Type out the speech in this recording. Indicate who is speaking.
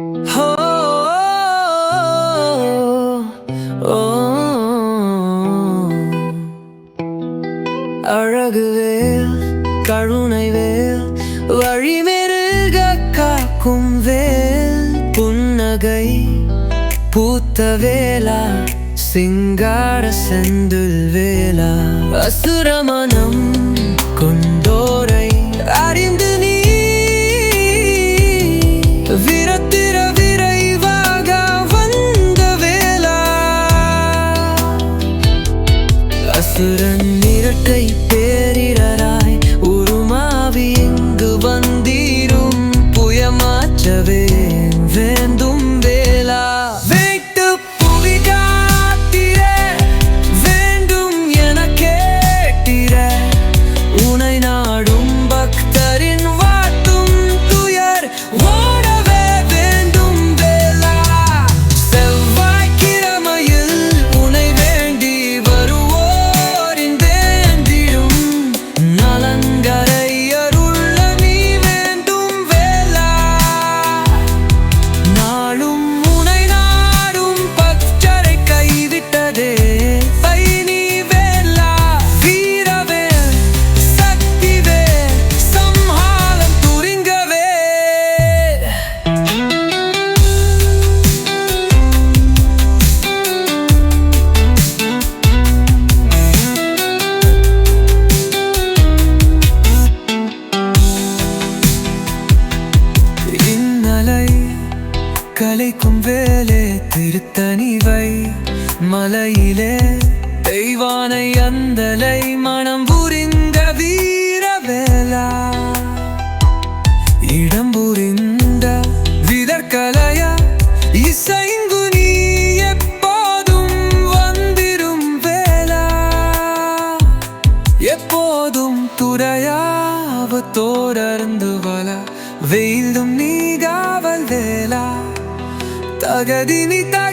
Speaker 1: Oh, oh, oh. அழகு வேல் கருணை வேல் வழிமெருக காக்கும் வேல். புன்னகை பூத்த வேலா சிங்கார செந்தில் வேலா அசுரமான அசுரன் இரட்டை பேரிடராய் உருமாவி இங்கு வந்தீரும். புயமாற்றவே வேண்டும் கலைக்கும் வேலே திருத்தணிவை மலையிலே. தெய்வானை அந்தலை மனம் புரிந்த வீர வேலா. இடம் புரிந்த விதற்கலைய? இசைந்து நீ எப்போதும் வந்திரும் வேலா. எப்போதும் துறையாவ தோடர்ந்து வள வெயிலும் நீ காவல் வேலா. தகதி நீ தகதி நீ